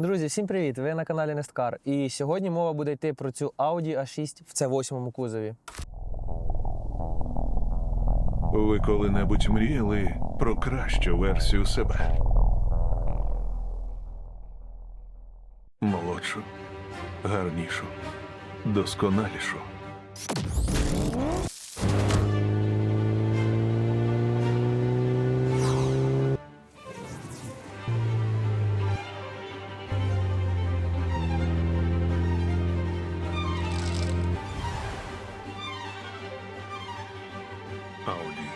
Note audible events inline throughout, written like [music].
Друзі, всім привіт! Ви на каналі Несткар. І сьогодні мова буде йти про цю Audi A6 в C8 кузові. Ви коли-небудь мріяли про кращу версію себе? Молодшу, гарнішу, досконалішу. Audi.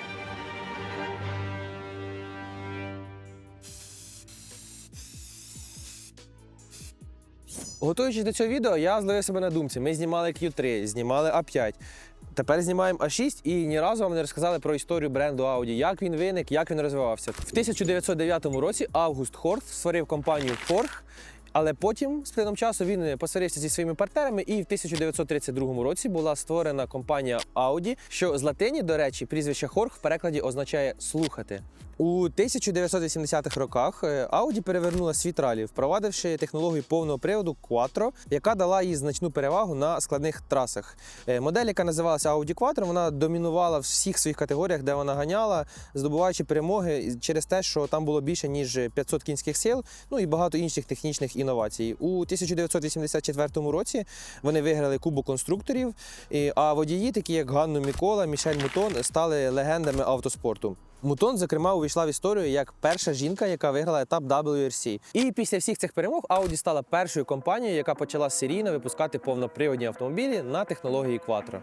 Готуючись до цього відео, я зловив себе на думці. Ми знімали Q3, знімали A5. Тепер знімаємо А6 і ні разу вам не розказали про історію бренду Audi, як він виник, як він розвивався. В 1909 році Август Хорт створив компанію Porsche, але потім, з плином часу, він посварився зі своїми партнерами, і в 1932 році була створена компанія Audi, що з латині, до речі, прізвище хорг в перекладі означає слухати. У 1980-х роках е, Audi перевернула світ ралі, впровадивши технологію повного приводу Quattro, яка дала їй значну перевагу на складних трасах. Е, Модель, яка називалася Audi Quattro, вона домінувала в всіх своїх категоріях, де вона ганяла, здобуваючи перемоги через те, що там було більше ніж 500 кінських сил, ну і багато інших технічних інновацій. У 1984 році вони виграли Кубок конструкторів, а водії, такі як Ганну Мікола, Мішель Мутон, стали легендами автоспорту. Мутон, зокрема, увійшла в історію як перша жінка, яка виграла етап WRC. І після всіх цих перемог Audi стала першою компанією, яка почала серійно випускати повноприводні автомобілі на технології Quattro.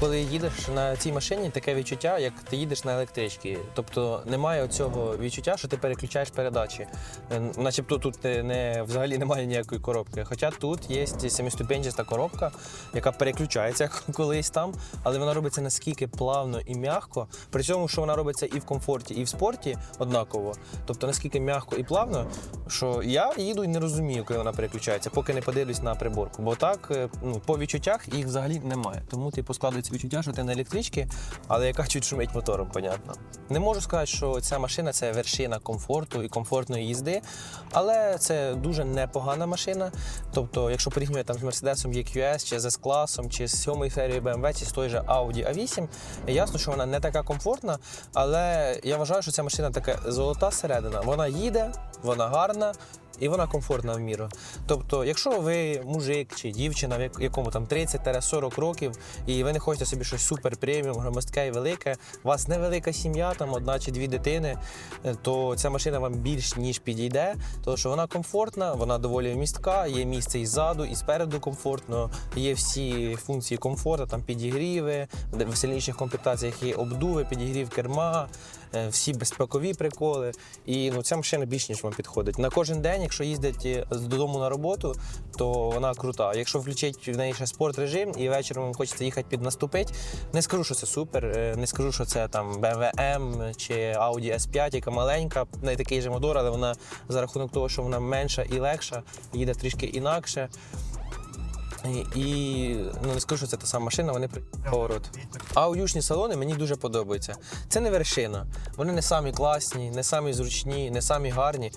Коли їдеш на цій машині, таке відчуття, як ти їдеш на електричці. Тобто немає цього відчуття, що ти переключаєш передачі. Е, Начебто тут не, взагалі немає ніякої коробки. Хоча тут є семиступенчаста коробка, яка переключається [laughs] колись там, але вона робиться наскільки плавно і м'яко, при цьому, що вона робиться і в комфорті, і в спорті однаково. Тобто наскільки м'яко і плавно, що я їду і не розумію, коли вона переключається, поки не подивлюсь на приборку. Бо так, е, ну, по відчуттях їх взагалі немає. Тому ти типу складається відчуття, що ти на електричці, але яка чуть шумить мотором, понятно. Не можу сказати, що ця машина це вершина комфорту і комфортної їзди, але це дуже непогана машина. Тобто, якщо порівнювати там з Mercedes EQS, чи з S-класом, чи з 7 серією BMW, чи з той же Audi A8, ясно, що вона не така комфортна, але я вважаю, що ця машина така золота середина. Вона їде, вона гарна. І вона комфортна в міру. Тобто, якщо ви мужик чи дівчина, в якому там 30-40 років, і ви не хочете собі щось супер преміум, громоздке і велике, у вас невелика сім'я, там одна чи дві дитини, е, то ця машина вам більш ніж підійде, тому що вона комфортна, вона доволі містка, є місце і ззаду, і спереду комфортно, є всі функції комфорту, там підігріви, в сильніших комплектаціях є обдуви, підігрів керма, всі безпекові приколи. І ну, ця машина більш ніж вам підходить. На кожен день, якщо їздить додому на роботу, то вона крута. Якщо включити в неї ще спорт режим і вечором вам хочеться їхати піднаступити, не скажу, що це супер, е, не скажу, що це там BMW M чи Audi S5, яка маленька, в неї такий же мотор, але вона за рахунок того, що вона менша і легша, їде трішки інакше. І, ну не скажу, що це та сама машина, вони поворот. Аудюшні салони мені дуже подобаються. Це не вершина. Вони не самі класні, не самі зручні, не самі гарні.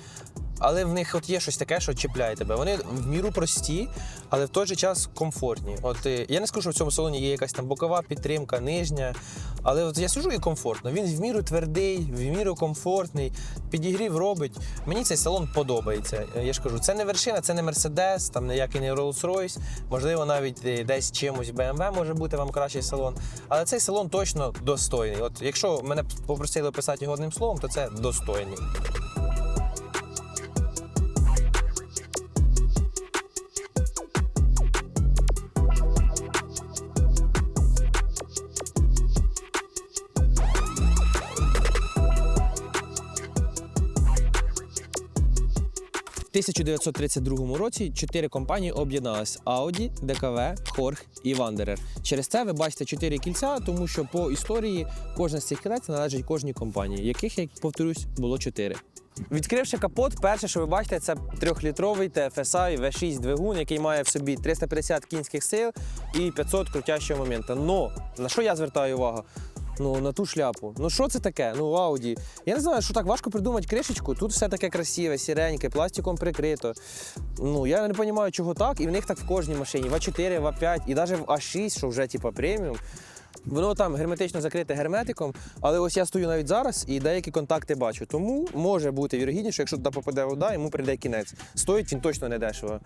Але в них от є щось таке, що чіпляє тебе. Вони в міру прості, але в той же час комфортні. От е, я не скажу, що в цьому салоні є якась там бокова підтримка, нижня. Але от я сижу і комфортно. Він в міру твердий, в міру комфортний, підігрів робить. Мені цей салон подобається. Е, Я ж кажу, це не вершина, це не Mercedes, там ніякий не Rolls-Royce, можливо, навіть е, десь чимось BMW може бути вам кращий салон. Але цей салон точно достойний. От якщо мене попросили описати його одним словом, то це достойний. 1932 році чотири компанії об'єдналися: Audi, DKV, Хорг і Wanderer. Через це ви бачите чотири кільця, тому що по історії кожна з цих кілець належить кожній компанії, яких, як повторюсь, було чотири. Відкривши капот, перше, що ви бачите, це трьохлітровий TFSI V6 двигун, який має в собі 350 кінських сил і 500 крутящого моменту. Но на що я звертаю увагу? Ну, на ту шляпу. Ну що це таке? Ну, Ауді. Я не знаю, що так важко придумати кришечку. Тут все таке красиве, сіреньке, пластиком прикрито. Ну, я не розумію, чого так, і в них так в кожній машині. В А4, в А5 і навіть в А6, що вже типа преміум. Воно там герметично закрите герметиком, але ось я стою навіть зараз і деякі контакти бачу. Тому може бути вірогідніше, якщо туди попаде вода, йому прийде кінець. Стоїть він точно не дешево.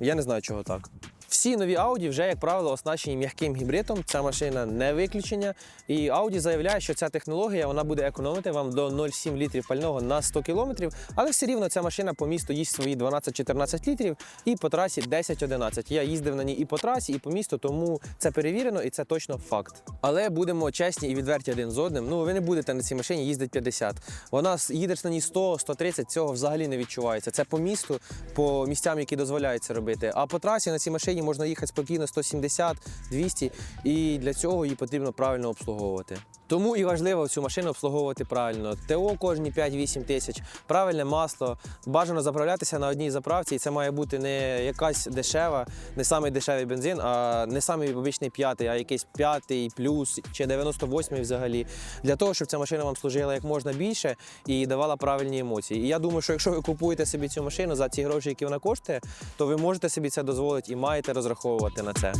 Я не знаю, чого так. Всі нові Audi вже, як правило, оснащені м'яким гібридом. Ця машина не виключення. І Audi заявляє, що ця технологія вона буде економити вам до 0,7 літрів пального на 100 кілометрів, але все рівно ця машина по місту їсть свої 12-14 літрів і по трасі 10-11. Я їздив на ній і по трасі, і по місту, тому це перевірено і це точно факт. Але будемо чесні і відверті один з одним. Ну ви не будете на цій машині їздити 50. Вона їдеш на ній 100-130, цього взагалі не відчувається. Це по місту, по місцям, які дозволяють робити. А по трасі на цій машині можна їхати спокійно 170-200, і для цього її потрібно правильно обслуговувати. Тому і важливо цю машину обслуговувати правильно. ТО кожні 5-8 тисяч, правильне масло. Бажано заправлятися на одній заправці, і це має бути не якась дешева, не самий дешевий бензин, а не самий обичний п'ятий, а якийсь п'ятий плюс чи 98 взагалі. Для того, щоб ця машина вам служила як можна більше і давала правильні емоції. І я думаю, що якщо ви купуєте собі цю машину за ті гроші, які вона коштує, то ви можете собі це дозволити і маєте розраховувати на це.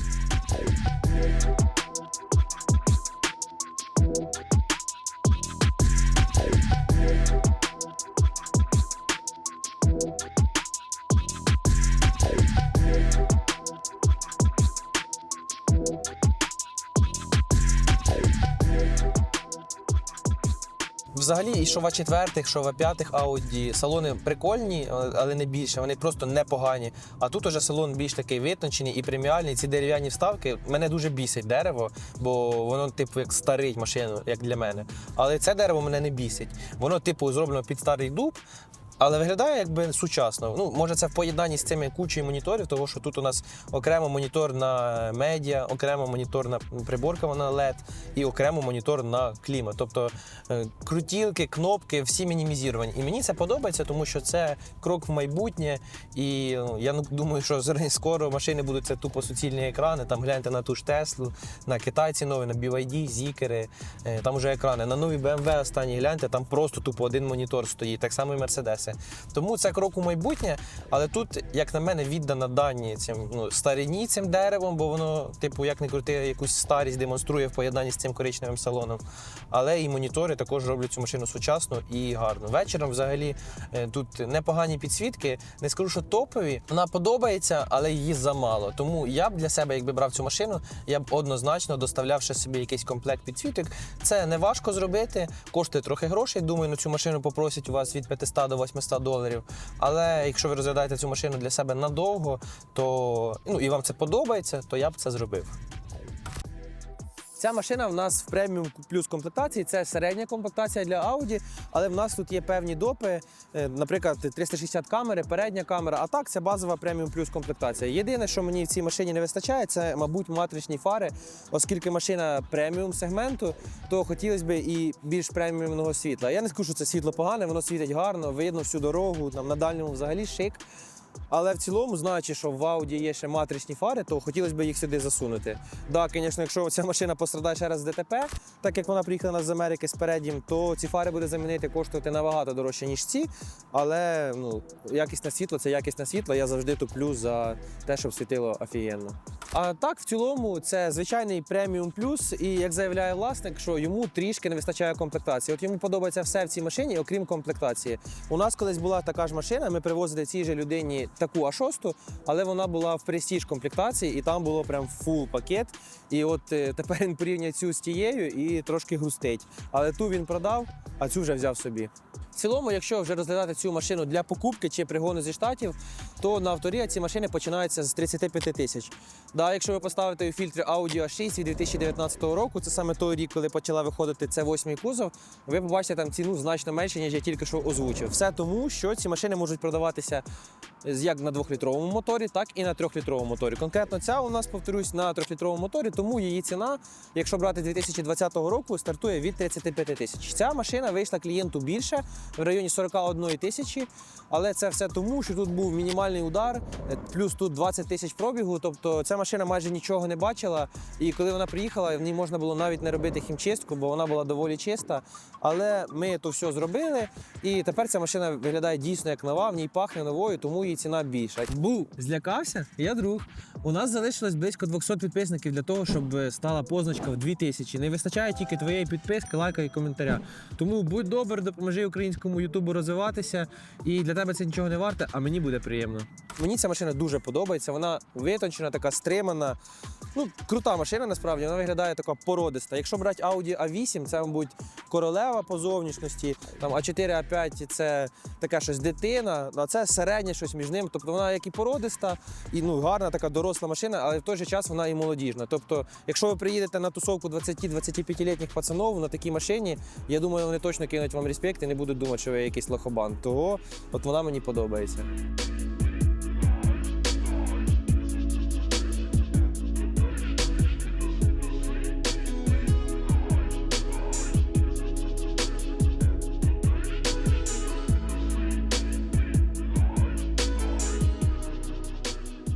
Взагалі, і що в А4, що в А5 Audi, салони прикольні, але не більше. Вони просто непогані. А тут уже салон більш такий витончений і преміальний. Ці дерев'яні вставки мене дуже бісить дерево, бо воно, типу, як старить машину, як для мене. Але це дерево мене не бісить. Воно, типу, зроблено під старий дуб. Але виглядає якби сучасно. Ну, може, це в поєднанні з цими кучою моніторів, тому що тут у нас окремо монітор на медіа, окремо монітор на приборка на LED і окремо монітор на клімат. Тобто е, крутілки, кнопки, всі мінімізовані. І мені це подобається, тому що це крок в майбутнє. І ну, я ну, думаю, що [laughs] скоро машини будуть це тупо суцільні екрани. Там гляньте на ту ж Теслу, на китайці нові, на BYD, зікери. е, Там вже екрани. На нові BMW останні гляньте, там просто тупо один монітор стоїть, так само і Тому це крок у майбутнє, але тут, як на мене, віддана дані цим ну, старині цим деревом, бо воно, типу, як не крути, якусь старість демонструє в поєднанні з цим коричневим салоном. Але і монітори також роблять цю машину сучасно і гарно. Вечором взагалі е, тут непогані підсвітки. Не скажу, що топові. Вона подобається, але її замало. Тому я б для себе, якби брав цю машину, я б однозначно доставляв ще собі якийсь комплект підсвіток. Це не важко зробити, коштує трохи грошей. Думаю, на цю машину попросять у вас від 500 до 800 доларів. Але якщо ви розглядаєте цю машину для себе надовго, то ну і вам це подобається, то я б це зробив. Ця машина в нас в преміум плюс комплектації. Це середня комплектація для Audi, але в нас тут є певні допи, е, наприклад, 360 камери, передня камера. А так це базова преміум плюс комплектація. Єдине, що мені в цій машині не вистачає, це, мабуть, матричні фари, оскільки машина преміум сегменту, то хотілося б і більш преміумного світла. Я не скажу, що це світло погане, воно світить гарно, видно всю дорогу, там на дальньому взагалі шик. Але в цілому, знаючи, що в Audi є ще матричні фари, то хотілося б їх сюди засунути. Так, звісно, якщо ця машина пострадає ще раз з ДТП, так як вона приїхала з Америки з переднім, то ці фари буде замінити коштувати набагато дорожче, ніж ці. Але ну, якісне світло це якісне світло. Я завжди туплю за те, щоб світило офігенно. А так, в цілому, це звичайний преміум плюс. І як заявляє власник, що йому трішки не вистачає комплектації. От йому подобається все в цій машині, окрім комплектації. У нас колись була така ж машина. Ми привозили цій же людині таку А6, але вона була в престіж комплектації, і там було прям фул пакет. І от е, тепер він порівняє цю з тією і трошки грустить. Але ту він продав, а цю вже взяв собі. В цілому, якщо вже розглядати цю машину для покупки чи пригону зі штатів, то на авторія ці машини починаються з 35 тисяч. Да, якщо ви поставите у фільтри Audi A6 від 2019 року, це саме той рік, коли почала виходити це 8 кузов, ви побачите там ціну значно менше, ніж я тільки що озвучив. Все тому, що ці машини можуть продаватися як на 2-літровому моторі, так і на 3-літровому моторі. Конкретно ця у нас, повторюсь, на 3-літровому моторі, тому її ціна, якщо брати 2020 року, стартує від 35 тисяч. Ця машина вийшла клієнту більше, в районі 41 тисячі. Але це все тому, що тут був мінімальний удар, е, плюс тут 20 тисяч пробігу. Тобто ця машина майже нічого не бачила. І коли вона приїхала, в ній можна було навіть не робити хімчистку, бо вона була доволі чиста. Але ми то все зробили, і тепер ця машина виглядає дійсно як нова, в ній пахне новою, тому її ціна більша. Був злякався, я друг. У нас залишилось близько 200 підписників для того, щоб е, стала позначка в 2000. Не вистачає тільки твоєї підписки, лайка і коментаря. Тому будь добр, допоможи українському ютубу розвиватися. І для тебе це нічого не варте, а мені буде приємно. Мені ця машина дуже подобається. Вона витончена, така стримана. Ну, крута машина, насправді, вона виглядає така породиста. Якщо брати Audi A8, це, мабуть, королева по зовнішності. Там А4, А5 це така щось дитина, а це середнє щось між ним. Тобто вона як і породиста, і ну, гарна така доросла машина, але в той же час вона і молодіжна. Тобто, якщо ви приїдете на тусовку 20-25-літніх пацанов на такій машині, я думаю, вони точно кинуть вам респект і не будуть думати, що ви якийсь лохобан. Того от вона мені подобається.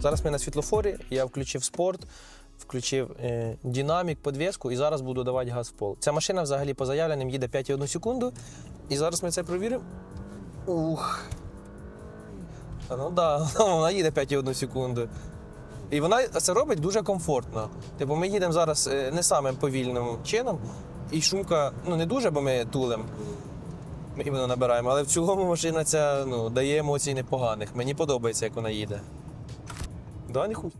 Зараз ми на світлофорі, я включив спорт, включив е, динамік, подвіску і зараз буду давати газ в пол. Ця машина взагалі по заявленим їде 5,1 секунду. І зараз ми це провіримо. Ух. Ну так, да, [laughs] вона їде 5,1 секунду. І вона це робить дуже комфортно. Типу, ми їдемо зараз е, не самим повільним чином, і шумка ну не дуже, бо ми тулем. Ми іменно набираємо, але в цілому машина ця ну, дає емоцій непоганих. Мені подобається, як вона їде. Да, не хуй.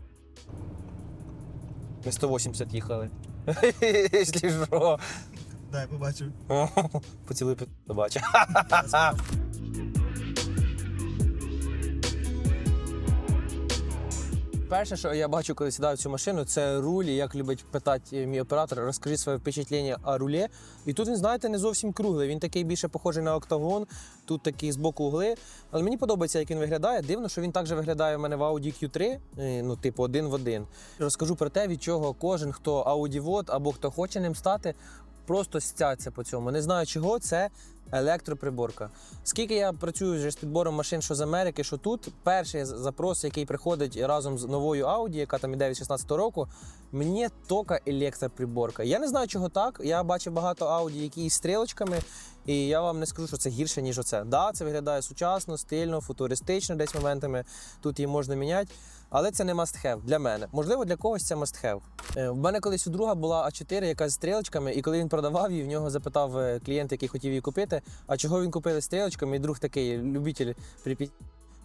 Ми 180 їхали. [laughs] Якщо що. Дай, побачив. [laughs] Поцілуй побачив. Перше, що я бачу, коли сідаю в цю машину, це руль. І Як любить питати мій оператор, розкажи своє впечатлення о рулі. І тут він, знаєте, не зовсім круглий. Він такий більше похожий на октагон, тут такі з боку угли. Але мені подобається, як він виглядає. Дивно, що він також виглядає в мене в Audi Q3, е, ну, типу, один в один. Розкажу про те, від чого кожен, хто Audi або хто хоче ним стати, просто стяться по цьому. Не знаю чого, це електроприборка. Скільки я працюю вже з підбором машин, що з Америки, що тут, перший запрос, який приходить разом з новою Audi, яка там іде від 16 року, мені тока електроприборка. Я не знаю, чого так. Я бачив багато Audi, які із стрілочками, і я вам не скажу, що це гірше, ніж оце. Да, це виглядає сучасно, стильно, футуристично, десь моментами тут її можна міняти. Але це не must have для мене. Можливо, для когось це must have. Е, В мене колись у друга була А4, яка з стрілочками, і коли він продавав її, в нього запитав е, клієнт, який хотів її купити, а чого він купив стрілочками, і друг такий любитель припі...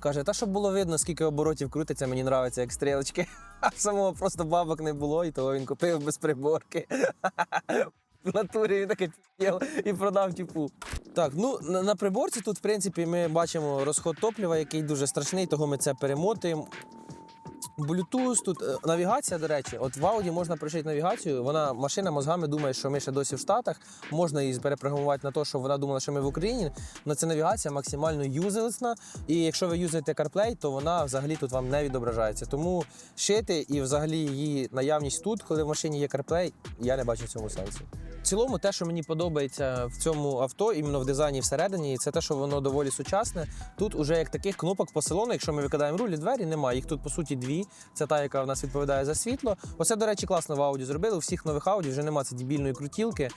Каже, та щоб було видно, скільки оборотів крутиться, мені нравиться, як стрілочки. [laughs] А самого просто бабок не було, і того він купив без приборки. [laughs] В натурі він таке п'єл і продав типу. Так, ну на, на приборці тут, в принципі, ми бачимо розход топлива, який дуже страшний, того ми це перемотуємо. Bluetooth, тут е, навігація, до речі, от в Audi можна пришити навігацію. Вона машина мозгами думає, що ми ще досі в Штатах. Можна її перепрограмувати на те, що вона думала, що ми в Україні. Але ця навігація максимально юзелесна. І якщо ви юзаєте CarPlay, то вона взагалі тут вам не відображається. Тому шити і взагалі її наявність тут, коли в машині є CarPlay, я не бачу в цьому сенсу. В цілому, те, що мені подобається в цьому авто, іменно в дизайні всередині, це те, що воно доволі сучасне. Тут уже як таких кнопок по салону, якщо ми викидаємо руль і двері, немає. Їх тут по суті дві. Це та, яка в нас відповідає за світло. Оце, до речі, класно в ауді зробили. У всіх нових ауді вже немає цієї дібільної крутілки.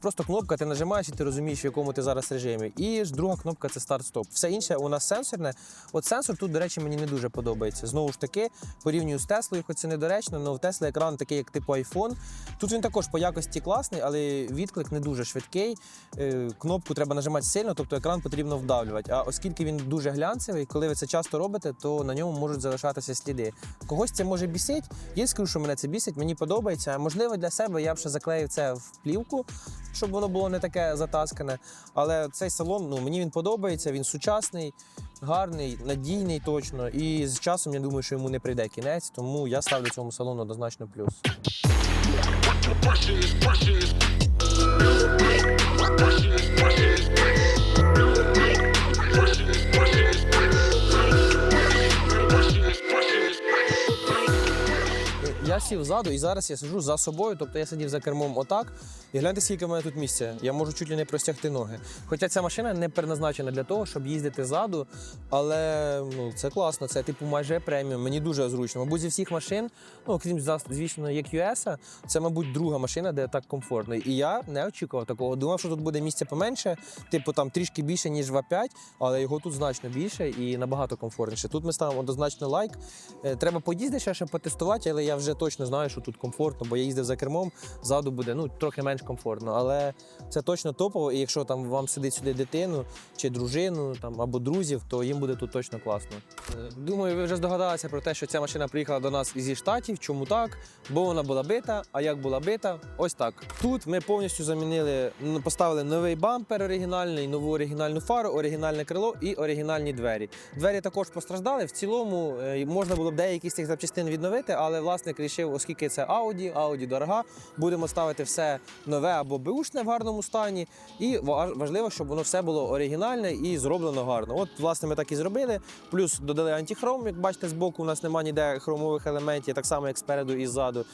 Просто кнопка, ти нажимаєш і ти розумієш, в якому ти зараз режимі. І друга кнопка це старт-стоп. Все інше у нас сенсорне. От сенсор тут, до речі, мені не дуже подобається. Знову ж таки, порівнюю з Теслою, хоч це недоречно, але в Тесли екран такий, як типу iPhone. Тут він також по якості класний, але відклик не дуже швидкий. Е, Кнопку треба нажимати сильно, тобто екран потрібно вдавлювати. А оскільки він дуже глянцевий, коли ви це часто робите, то на ньому можуть залишатися сліди. Когось це може бісить. Я скажу, що мене це бісить, мені подобається. Можливо, для себе я б ще заклеїв це в плівку, щоб воно було не таке затаскане. Але цей салон, ну мені він подобається, він сучасний, гарний, надійний точно. І з часом я думаю, що йому не прийде кінець, тому я ставлю цьому салону однозначно плюс. Я сів ззаду і зараз я сиджу за собою, тобто я сидів за кермом отак. І гляньте, скільки в мене тут місця. Я можу чуть ли не простягти ноги. Хоча ця машина не предназначена для того, щоб їздити ззаду, але ну, це класно, це типу майже преміум. Мені дуже зручно. Мабуть, зі всіх машин, ну окрім за- звісно, EQS, це, мабуть, друга машина, де так комфортно. І я не очікував такого. Думав, що тут буде місця поменше, типу там трішки більше, ніж в А5, але його тут значно більше і набагато комфортніше. Тут ми ставимо однозначно лайк. Е, Треба поїздити ще, ще потестувати, але я вже точно знаю, що тут комфортно, бо я їздив за кермом, ззаду буде ну, трохи менш комфортно. Але це точно топово. І якщо там вам сидить сюди дитину чи дружину там, або друзів, то їм буде тут точно класно. Е, Думаю, ви вже здогадалися про те, що ця машина приїхала до нас зі штатів. Чому так? Бо вона була бита. А як була бита? Ось так. Тут ми повністю замінили, поставили новий бампер оригінальний, нову оригінальну фару, оригінальне крило і оригінальні двері. Двері також постраждали. В цілому е, можна було б деякі з цих запчастин відновити, але власник вирішив, оскільки це Audi, Audi дорога, будемо ставити все нове або беушне в гарному стані. І ва- важливо, щоб воно все було оригінальне і зроблено гарно. От, власне, ми так і зробили. Плюс додали антихром, як бачите, збоку у нас немає ніде хромових елементів, так само як спереду і ззаду.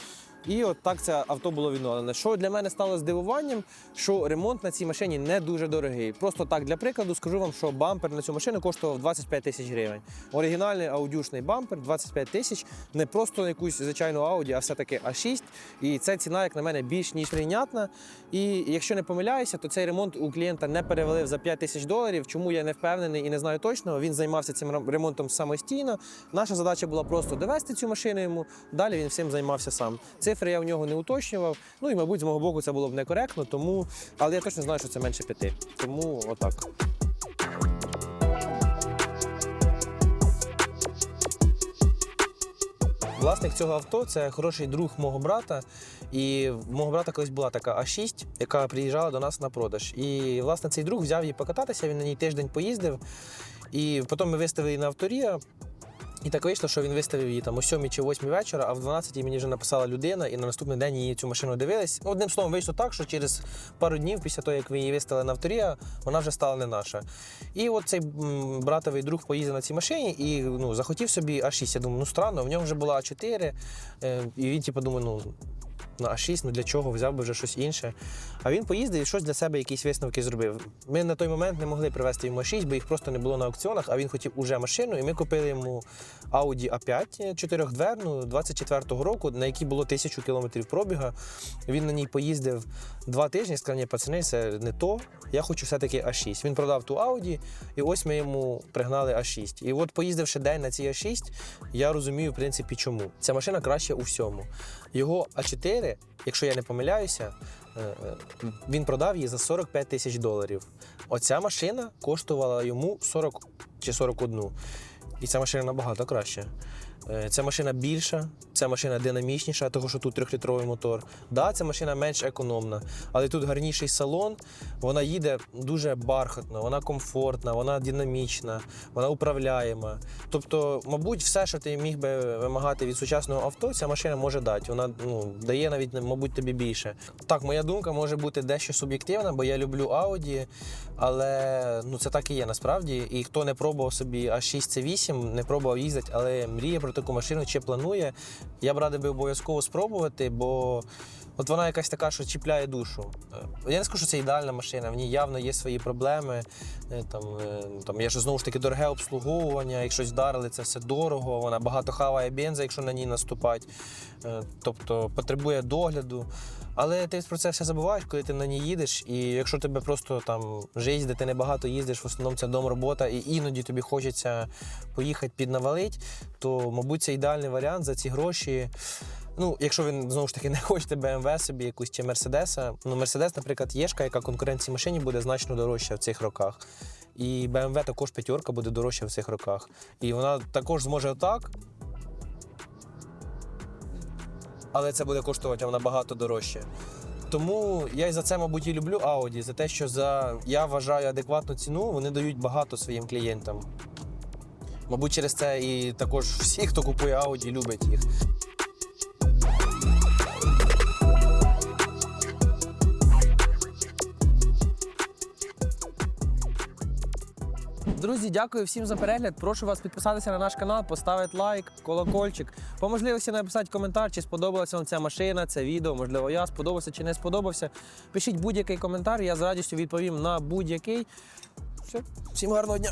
І от так це авто було відновлене. Що для мене стало здивуванням, що ремонт на цій машині не дуже дорогий. Просто так для прикладу скажу вам, що бампер на цю машину коштував 25 тисяч гривень. Оригінальний аудюшний бампер 25 тисяч, не просто якусь звичайну Audi, а все-таки А6. І це ціна, як на мене, більш ніж прийнятна. І якщо не помиляюся, то цей ремонт у клієнта не перевалив за 5 тисяч доларів. Чому я не впевнений і не знаю точно. Він займався цим ремонтом самостійно. Наша задача була просто довести цю машину йому. Далі він всім займався сам. Цифри я в нього не уточнював. Ну і мабуть, з мого боку це було б некоректно, тому але я точно знаю, що це менше п'яти. Тому отак. Власник цього авто це хороший друг мого брата. І в мого брата колись була така А6, яка приїжджала до нас на продаж. І власне цей друг взяв її покататися, він на ній тиждень поїздив. І потім ми виставили її на авторія. І так вийшло, що він виставив її там о 7 чи 8 вечора, а в 12 мені вже написала людина, і на наступний день її цю машину дивились. Одним словом, вийшло так, що через пару днів після того, як ви її виставили на авторія, вона вже стала не наша. І от цей братовий друг поїздив на цій машині і ну, захотів собі А6. Я думаю, ну странно, в ньому вже була А4, е, і він типу думає, ну. На А6, ну для чого взяв би вже щось інше. А він поїздив і щось для себе якісь висновки зробив. Ми на той момент не могли привезти йому А6, бо їх просто не було на аукціонах, а він хотів уже машину, і ми купили йому Audi A5 чотирьохдверну 24-го року, на якій було тисячу кілометрів пробіга. Він на ній поїздив два тижні, сказав, ні, пацани, це не то. Я хочу все-таки А6. Він продав ту Audi, і ось ми йому пригнали А6. І от поїздивши день на цій А6, я розумію, в принципі, чому. Ця машина краще у всьому. Його А4, якщо я не помиляюся, він продав її за 45 тисяч доларів. Оця машина коштувала йому 40 чи 41. І ця машина набагато краще. Е, Ця машина більша, ця машина динамічніша, тому що тут трьохлітровий мотор. Да, ця машина менш економна, але тут гарніший салон. Вона їде дуже бархатно, вона комфортна, вона динамічна, вона управляєма. Тобто, мабуть, все, що ти міг би вимагати від сучасного авто, ця машина може дати. Вона ну, дає навіть, мабуть, тобі більше. Так, моя думка може бути дещо суб'єктивна, бо я люблю Audi, але ну, це так і є насправді. І хто не пробував собі А6 C8, не пробував їздити, але мріє про таку машину чи планує, я б радив би обов'язково спробувати, бо от вона якась така, що чіпляє душу. Е, Я не скажу, що це ідеальна машина, в ній явно є свої проблеми. Е, Там, е, там є ж знову ж таки дороге обслуговування, якщо вдарили, це все дорого, вона багато хаває бенза, якщо на ній наступать. Тобто потребує догляду. Але ти про це все забуваєш, коли ти на ній їдеш, і якщо тебе просто там життя, де ти небагато їздиш, в основному це дом робота, і іноді тобі хочеться поїхати піднавалить, то, мабуть, це ідеальний варіант за ці гроші. Ну, якщо ви знову ж таки [laughs] не хочете BMW собі якусь чи Мерседеса. Ну, Мерседес, наприклад, Єшка, яка конкуренції машині буде значно дорожча в цих роках. І BMW також п'ятерка буде дорожча в цих роках. І вона також зможе отак. Але це буде коштувати вам набагато дорожче. Тому я і за це, мабуть, і люблю Audi, за те, що за я вважаю адекватну ціну, вони дають багато своїм клієнтам. Мабуть, через це і також всі, хто купує Audi, люблять їх. Друзі, дякую всім за перегляд. Прошу вас підписатися на наш канал, поставити лайк, колокольчик. По можливості написати коментар, чи сподобалася вам ця машина, це відео. Можливо, я сподобався чи не сподобався. Пишіть будь-який коментар, я з радістю відповім на будь-який. Все, всім гарного дня.